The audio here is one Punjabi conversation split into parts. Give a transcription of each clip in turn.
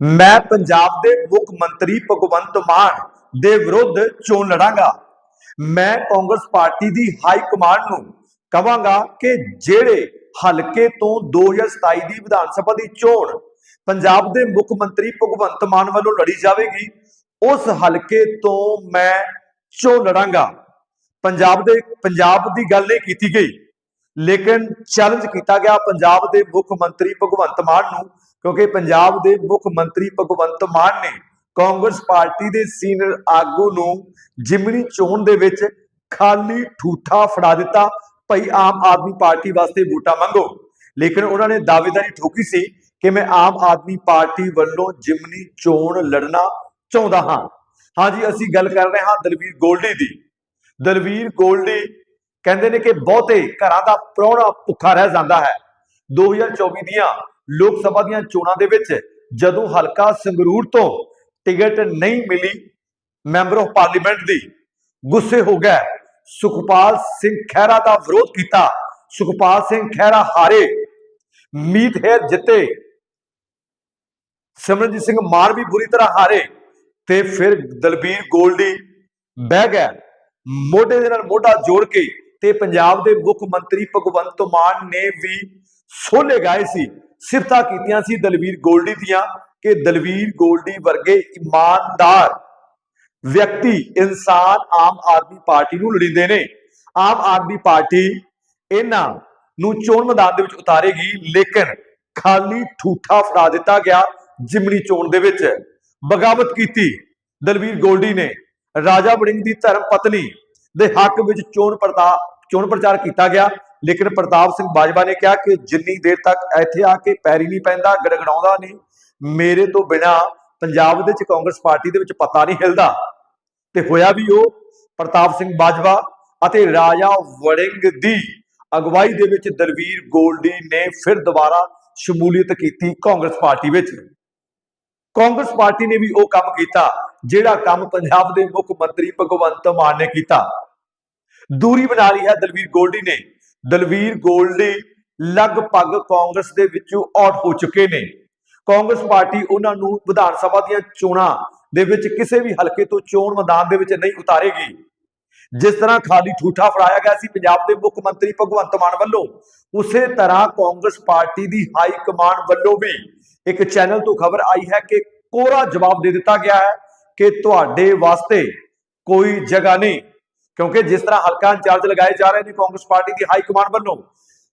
ਮੈਂ ਪੰਜਾਬ ਦੇ ਮੁੱਖ ਮੰਤਰੀ ਭਗਵੰਤ ਮਾਨ ਦੇ ਵਿਰੁੱਧ ਚੋਣ ਲੜਾਂਗਾ। ਮੈਂ ਕਾਂਗਰਸ ਪਾਰਟੀ ਦੀ ਹਾਈ ਕਮਾਂਡ ਨੂੰ ਕਵਾਂਗਾ ਕਿ ਜਿਹੜੇ ਹਲਕੇ ਤੋਂ 2027 ਦੀ ਵਿਧਾਨ ਸਭਾ ਦੀ ਚੋਣ ਪੰਜਾਬ ਦੇ ਮੁੱਖ ਮੰਤਰੀ ਭਗਵੰਤ ਮਾਨ ਵੱਲੋਂ ਲੜੀ ਜਾਵੇਗੀ, ਉਸ ਹਲਕੇ ਤੋਂ ਮੈਂ ਚੋਣ ਲੜਾਂਗਾ। ਪੰਜਾਬ ਦੇ, ਪੰਜਾਬ ਦੀ ਗੱਲ ਨਹੀਂ ਕੀਤੀ ਗਈ, ਲੇਕਿਨ ਚੈਲੰਜ ਕੀਤਾ ਗਿਆ ਪੰਜਾਬ ਦੇ ਮੁੱਖ ਮੰਤਰੀ ਭਗਵੰਤ ਮਾਨ ਨੂੰ ਕਿਉਂਕਿ ਪੰਜਾਬ ਦੇ ਮੁੱਖ ਮੰਤਰੀ ਭਗਵੰਤ ਮਾਨ ਨੇ ਕਾਂਗਰਸ ਪਾਰਟੀ ਦੇ ਸੀਨੀਅਰ ਆਗੂ ਨੂੰ ਜਿਮਨੀ ਚੋਣ ਦੇ ਵਿੱਚ ਖਾਲੀ ਠੂਠਾ ਫੜਾ ਦਿੱਤਾ ਭਈ ਆਮ ਆਦਮੀ ਪਾਰਟੀ ਵਾਸਤੇ ਵੋਟਾਂ ਮੰਗੋ। ਲੇਕਿਨ ਉਹਨਾਂ ਨੇ ਦਾਅਵੇਦਾਰੀ ਠੋਕੀ ਸੀ ਕਿ ਮੈਂ ਆਮ ਆਦਮੀ ਪਾਰਟੀ ਵੱਲੋਂ ਜਿਮਨੀ ਚੋਣ ਲੜਨਾ ਚਾਹੁੰਦਾ ਹਾਂ। ਹਾਂਜੀ ਅਸੀਂ ਗੱਲ ਕਰ ਰਹੇ ਹਾਂ ਦਲਵੀਰ ਗੋਲਡੀ ਦੀ। ਦਲਵੀਰ ਗੋਲਡੀ ਕਹਿੰਦੇ ਨੇ ਕਿ ਬਹੁਤੇ ਘਰਾਂ ਦਾ ਪ੍ਰਾਹੁਣਾ ਭੁੱਖਾ ਰਹਿ ਜਾਂਦਾ ਹੈ। 2024 ਦੀਆਂ ਲੋਕ ਸਭਾ ਦੀਆਂ ਚੋਣਾਂ ਦੇ ਵਿੱਚ ਜਦੋਂ ਹਲਕਾ ਸੰਗਰੂਰ ਤੋਂ ਟਿਕਟ ਨਹੀਂ ਮਿਲੀ ਮੈਂਬਰ ਆਫ ਪਾਰਲੀਮੈਂਟ ਦੀ, ਗੁੱਸੇ ਹੋ ਗਏ। ਸੁਖਪਾਲ ਸਿੰਘ ਖਹਿਰਾ ਦਾ ਵਿਰੋਧ ਕੀਤਾ। ਸੁਖਪਾਲ ਸਿੰਘ ਖਹਿਰਾ ਹਾਰੇ। ਮੀਤ ਹੈ ਜਿੱਤੇ। ਸਿਮਰਨਜੀਤ ਸਿੰਘ ਮਾਨ ਵੀ ਬੁਰੀ ਤਰ੍ਹਾਂ ਹਾਰੇ ਤੇ ਫਿਰ ਦਲਬੀਰ ਗੋਲਡੀ ਬਹਿ ਗਿਆ ਮੋਢੇ ਦੇ ਨਾਲ ਮੋਢਾ ਜੋੜ ਕੇ ਤੇ ਪੰਜਾਬ ਦੇ ਮੁੱਖ ਮੰਤਰੀ ਭਗਵੰਤ ਮਾਨ ਨੇ ਵੀ ਸੋਲੇ ਗਾਏ ਸੀ, ਸਿਫਤਾਂ ਕੀਤੀਆਂ ਸੀ ਦਲਵੀਰ ਗੋਲਡੀ ਦੀਆਂ ਕਿ ਦਲਵੀਰ ਗੋਲਡੀ ਵਰਗੇ ਇਮਾਨਦਾਰ ਵਿਅਕਤੀ ਇਨਸਾਨ ਆਮ ਆਦਮੀ ਪਾਰਟੀ ਨੂੰ ਲੜਿੰਦੇ ਨੇ। ਆਮ ਆਦਮੀ ਪਾਰਟੀ ਇਹਨਾਂ ਨੂੰ ਚੋਣ ਮੈਦਾਨ ਦੇ ਵਿੱਚ ਉਤਾਰੇਗੀ, ਲੇਕਿਨ ਖਾਲੀ ਠੂਠਾ ਫੜਾ ਦਿੱਤਾ ਗਿਆ ਜਿਮਨੀ ਚੋਣ ਦੇ ਵਿੱਚ। ਬਗਾਵਤ ਕੀਤੀ ਦਲਵੀਰ ਗੋਲਡੀ ਨੇ। ਰਾਜਾ ਵੜਿੰਗ ਦੀ ਧਰਮ ਪਤਨੀ ਦੇ ਹੱਕ ਵਿੱਚ ਚੋਣ ਪ੍ਰਤਾ, ਚੋਣ ਪ੍ਰਚਾਰ ਕੀਤਾ ਗਿਆ। ਲੇਕਿਨ ਪ੍ਰਤਾਪ ਸਿੰਘ ਬਾਜਵਾ ਨੇ ਕਿਹਾ ਕਿ ਜਿੰਨੀ ਦੇਰ ਤੱਕ ਇੱਥੇ ਆ ਕੇ ਪੈਰੀ ਨਹੀਂ ਪੈਂਦਾ, ਗੜਗੜਾਉਂਦਾ ਨਹੀਂ, ਮੇਰੇ ਤੋਂ ਬਿਨਾ ਪੰਜਾਬ ਦੇ ਵਿੱਚ ਕਾਂਗਰਸ ਪਾਰਟੀ ਦੇ ਵਿੱਚ ਪਤਾ ਨਹੀਂ ਹਿਲਦਾ। ਤੇ ਹੋਇਆ ਵੀ ਉਹ, ਪ੍ਰਤਾਪ ਸਿੰਘ ਬਾਜਵਾ ਅਤੇ ਰਾਜਾ ਵੜਿੰਗ ਦੀ ਅਗਵਾਈ ਦੇ ਵਿੱਚ ਦਲਵੀਰ ਗੋਲਡੀ ਨੇ ਫਿਰ ਦੁਬਾਰਾ ਸ਼ਮੂਲੀਅਤ ਕੀਤੀ ਕਾਂਗਰਸ ਪਾਰਟੀ ਵਿੱਚ। ਕਾਂਗਰਸ ਪਾਰਟੀ ਨੇ ਵੀ ਉਹ ਕੰਮ ਕੀਤਾ, ਜਿਹੜਾ ਕੰਮ ਪੰਜਾਬ ਦੇ ਮੁੱਖ ਮੰਤਰੀ ਭਗਵੰਤ ਮਾਨ ਨੇ ਕੀਤਾ। ਦੂਰੀ ਬਣਾ ਲਈ ਹੈ ਦਲਵੀਰ ਗੋਲਡੀ ਨੇ। ਦਲਵੀਰ ਗੋਲਡੀ ਲਗਭਗ ਕਾਂਗਰਸ ਦੇ ਵਿੱਚੋਂ ਆਊਟ ਹੋ ਚੁੱਕੇ ਨੇ। ਕਾਂਗਰਸ ਪਾਰਟੀ ਉਹਨਾਂ ਨੂੰ ਵਿਧਾਨ ਸਭਾ ਦੀਆਂ ਚੋਣਾਂ ਦੇ ਵਿੱਚ ਕਿਸੇ ਵੀ ਹਲਕੇ ਤੋਂ ਚੋਣ ਮੈਦਾਨ ਦੇ ਵਿੱਚ ਨਹੀਂ ਉਤਾਰੇਗੀ। ਜਿਸ ਤਰ੍ਹਾਂ ਖਾਲੀ ਠੂਠਾ ਫੜਾਇਆ ਗਿਆ ਸੀ ਪੰਜਾਬ ਦੇ ਮੁੱਖ ਮੰਤਰੀ ਭਗਵੰਤ ਮਾਨ ਵੱਲੋਂ, ਉਸੇ ਤਰ੍ਹਾਂ ਕਾਂਗਰਸ ਪਾਰਟੀ ਦੀ ਹਾਈ ਕਮਾਂਡ ਵੱਲੋਂ ਵੀ ਇੱਕ ਚੈਨਲ ਤੋਂ ਖਬਰ ਆਈ ਹੈ ਕਿ ਕੋਰਾ ਜਵਾਬ ਦੇ ਦਿੱਤਾ ਗਿਆ ਹੈ ਕਿ ਤੁਹਾਡੇ ਵਾਸਤੇ ਕੋਈ ਜਗ੍ਹਾ ਨਹੀਂ। ਕਿਉਂਕਿ ਜਿਸ ਤਰ੍ਹਾਂ ਹਲਕਾ ਇੰਚਾਰਜ ਲਗਾਏ ਜਾ ਰਹੇ ਨੇ ਕਾਂਗਰਸ ਪਾਰਟੀ ਦੀ ਹਾਈ ਕਮਾਂਡ ਵੱਲੋਂ,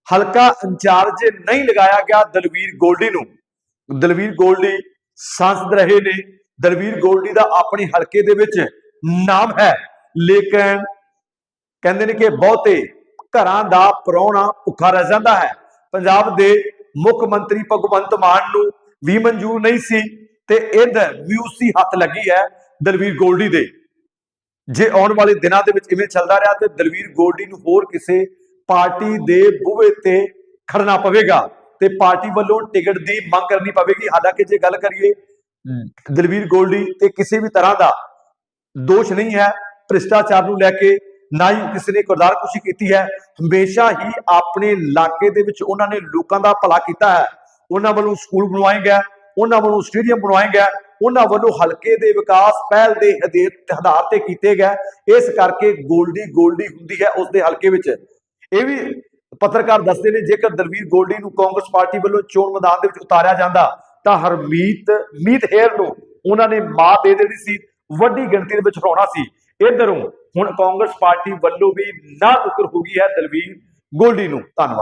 ਹਲਕਾ ਇੰਚਾਰਜ ਨਹੀਂ ਲਗਾਇਆ ਗਿਆ ਦਲਵੀਰ ਗੋਲਡੀ ਨੂੰ। ਦਲਵੀਰ ਗੋਲਡੀ ਸੰਸਦ ਰਹੇ ਨੇ। ਦਲਵੀਰ ਗੋਲਡੀ ਦਾ ਆਪਣੇ ਹਲਕੇ ਦੇ ਵਿੱਚ ਨਾਮ ਹੈ, ਲੇਕਿਨ ਕਹਿੰਦੇ ਨੇ ਕਿ ਬਹੁਤੇ ਘਰਾਂ ਦਾ ਪ੍ਰਾਹੁਣਾ ਭੁੱਖਾ ਰਹਿ ਜਾਂਦਾ ਹੈ। ਪੰਜਾਬ ਦੇ ਮੁੱਖ ਮੰਤਰੀ ਭਗਵੰਤ ਮਾਨ ਨੂੰ ਵੀ ਮਨਜ਼ੂਰ ਨਹੀਂ ਸੀ ਤੇ ਇਧਰ ਵਿਊਸੀ ਹੱਥ ਲੱਗੀ ਹੈ ਦਲਵੀਰ ਗੋਲਡੀ ਦੇ। ਜੇ ਆਉਣ ਵਾਲੇ ਦਿਨਾਂ ਦੇ ਵਿੱਚ ਇਵੇਂ ਚੱਲਦਾ ਰਿਹਾ ਤੇ ਦਲਵੀਰ ਗੋਲਡੀ ਨੂੰ ਹੋਰ ਕਿਸੇ ਪਾਰਟੀ ਦੇ ਬੂਹੇ ਤੇ ਖੜਨਾ ਪਵੇਗਾ ਤੇ ਪਾਰਟੀ ਵੱਲੋਂ ਟਿਕਟ ਦੀ ਮੰਗ ਕਰਨੀ ਪਵੇਗੀ। ਹਾਲਾਂਕਿ ਜੇ ਗੱਲ ਕਰੀਏ ਦਲਵੀਰ ਗੋਲਡੀ ਤੇ ਕਿਸੇ ਵੀ ਤਰ੍ਹਾਂ ਦਾ ਦੋਸ਼ ਨਹੀਂ ਹੈ। ਭ੍ਰਿਸ਼ਟਾਚਾਰ ਨੂੰ ਲੈ ਕੇ ਨਾ ਹੀ ਕਿਸੇ ਨੇ ਕਰਦਾਰ ਕੁਸ਼ੀ ਕੀਤੀ ਹੈ। ਹਮੇਸ਼ਾ ਹੀ ਆਪਣੇ ਇਲਾਕੇ ਦੇ ਵਿੱਚ ਉਹਨਾਂ ਨੇ ਲੋਕਾਂ ਦਾ ਭਲਾ ਕੀਤਾ ਹੈ। ਉਹਨਾਂ ਵੱਲੋਂ ਸਕੂਲ ਬਣਵਾਏ ਗਏ। ਉਹਨਾਂ ਵੱਲੋਂ ਸਟੇਡੀਅਮ ਬਣਵਾਏ ਗਏ। ਉਹਨਾਂ ਵੱਲੋਂ ਹਲਕੇ ਦੇ ਵਿਕਾਸ ਪਹਿਲ ਦੇ ਹਦੇਤ ਤੇ ਕੀਤੇ ਗਏ। ਇਸ ਕਰਕੇ ਗੋਲਡੀ ਗੋਲਡੀ ਹੁੰਦੀ ਹੈ ਉਸ ਦੇ ਹਲਕੇ ਵਿੱਚ। ਇਹ ਵੀ ਪੱਤਰਕਾਰ ਦੱਸਦੇ ਨੇ, ਜੇਕਰ ਦਲਵੀਰ ਗੋਲਡੀ ਨੂੰ ਕਾਂਗਰਸ ਪਾਰਟੀ ਵੱਲੋਂ ਚੋਣ ਮੈਦਾਨ ਦੇ ਵਿੱਚ ਉਤਾਰਿਆ ਜਾਂਦਾ, ਤਾਂ ਹਰਮੀਤ ਮੀਤ ਹੇਰ ਨੂੰ ਉਹਨਾਂ ਨੇ ਮਾਂ ਦੇ ਦੇਣੀ ਸੀ। ਵੱਡੀ ਗਿਣਤੀ ਦੇ ਵਿੱਚ ਹਰਾਉਣਾ ਸੀ। ਇਧਰੋਂ ਹੁਣ ਕਾਂਗਰਸ ਪਾਰਟੀ ਵੱਲੋਂ ਵੀ ਨਾ ਨੁਕਰ ਹੋ ਗਈ ਹੈ ਦਲਵੀਰ ਗੋਲਡੀ ਨੂੰ। ਧੰਨਵਾਦ।